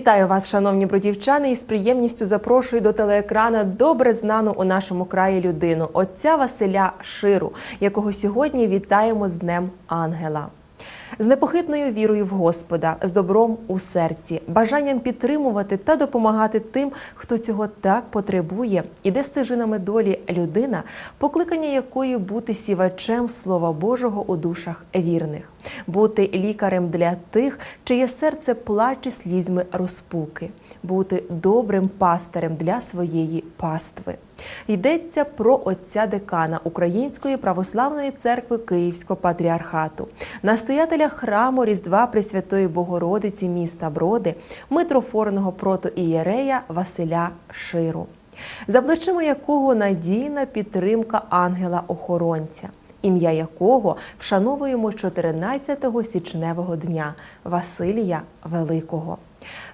Вітаю вас, шановні бродівчани, і з приємністю запрошую до телеекрана добре знану у нашому краї людину, отця Василя Ширу, якого сьогодні вітаємо з Днем Ангела. З непохитною вірою в Господа, з добром у серці, бажанням підтримувати та допомагати тим, хто цього так потребує, іде стежинами долі людина, покликання якої бути сівачем Слова Божого у душах вірних, бути лікарем для тих, чиє серце плаче слізьми розпуки, бути добрим пастирем для своєї пастви. Йдеться про отця декана Української православної церкви Київського патріархату, настоятеля храму Різдва Пресвятої Богородиці міста Броди, митрофорного протоієрея Василя Ширу, за плечима якого надійна підтримка ангела-охоронця, ім'я якого вшановуємо 14 січневого дня Василія Великого.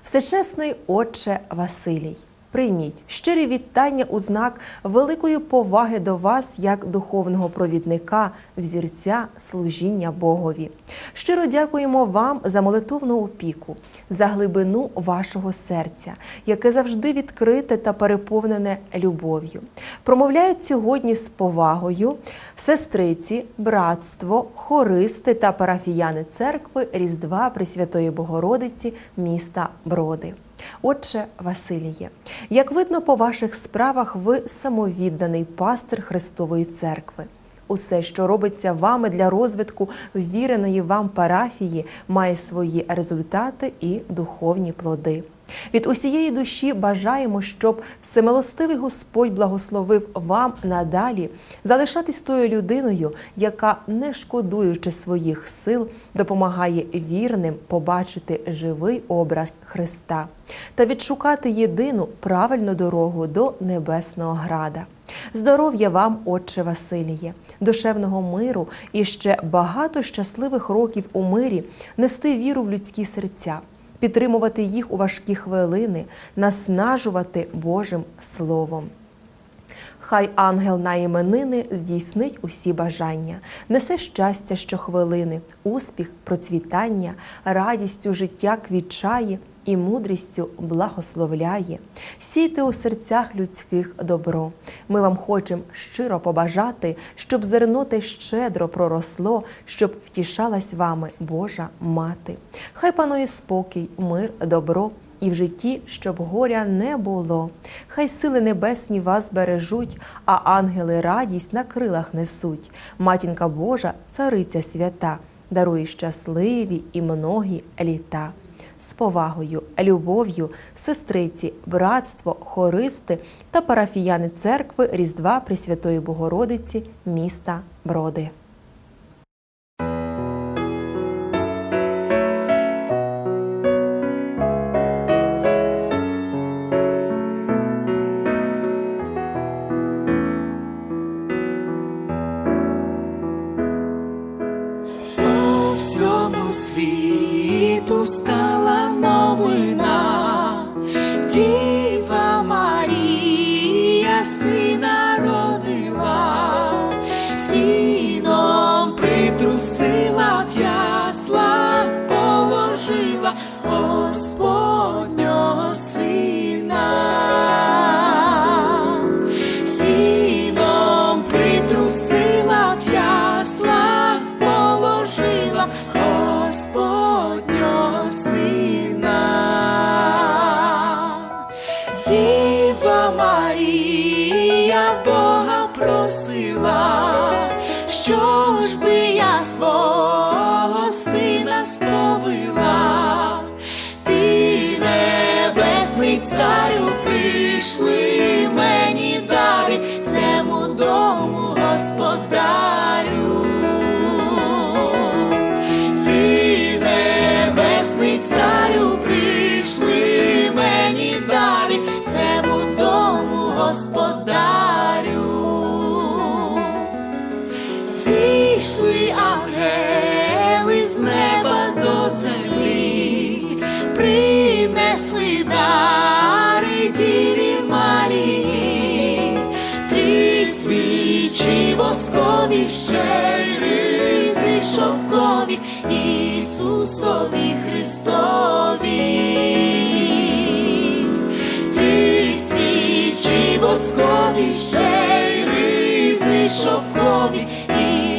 Всечесний Отче Василій. Прийміть щирі вітання у знак великої поваги до вас як духовного провідника, взірця служіння Богові. Щиро дякуємо вам за молитовну опіку, за глибину вашого серця, яке завжди відкрите та переповнене любов'ю. Промовляють сьогодні з повагою сестриці, братство, хористи та парафіяни церкви Різдва Пресвятої Богородиці міста Броди. Отче Василіє, як видно по ваших справах, ви самовідданий пастир Христової церкви. Усе, що робиться вами для розвитку ввіреної вам парафії, має свої результати і духовні плоди. Від усієї душі бажаємо, щоб всемилостивий Господь благословив вам надалі залишатись тою людиною, яка, не шкодуючи своїх сил, допомагає вірним побачити живий образ Христа та відшукати єдину правильну дорогу до Небесного Града. Здоров'я вам, Отче Василіє, душевного миру і ще багато щасливих років у мирі нести віру в людські серця підтримувати їх у важкі хвилини, наснажувати Божим Словом. Хай ангел на іменини здійснить усі бажання, несе щастя щохвилини, успіх, процвітання, радістю життя квітчає і мудрістю благословляє. Сійте у серцях людських добро. Ми вам хочемо щиро побажати, щоб зерно те щедро проросло, щоб втішалась вами Божа мати. Хай панує спокій, мир, добро. І в житті, щоб горя не було. Хай сили небесні вас бережуть, а ангели радість на крилах несуть. Матінка Божа, цариця свята, дарує щасливі і многі літа. З повагою, любов'ю, сестриці, братство, хористи та парафіяни церкви Різдва Пресвятої Богородиці міста Броди. Світу стала always. Господарю. Зійшли ангели з неба до землі, принесли дари Діві Марії, три свічі воскові, ще ризи шовкові, Ісусові Христові. Колоскові, ще й ризи шовкові,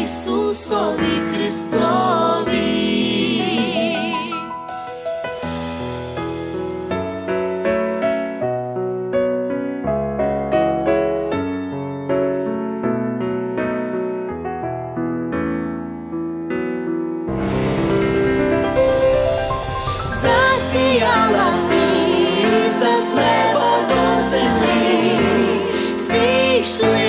Ісусові Христові. Засіяла sweet.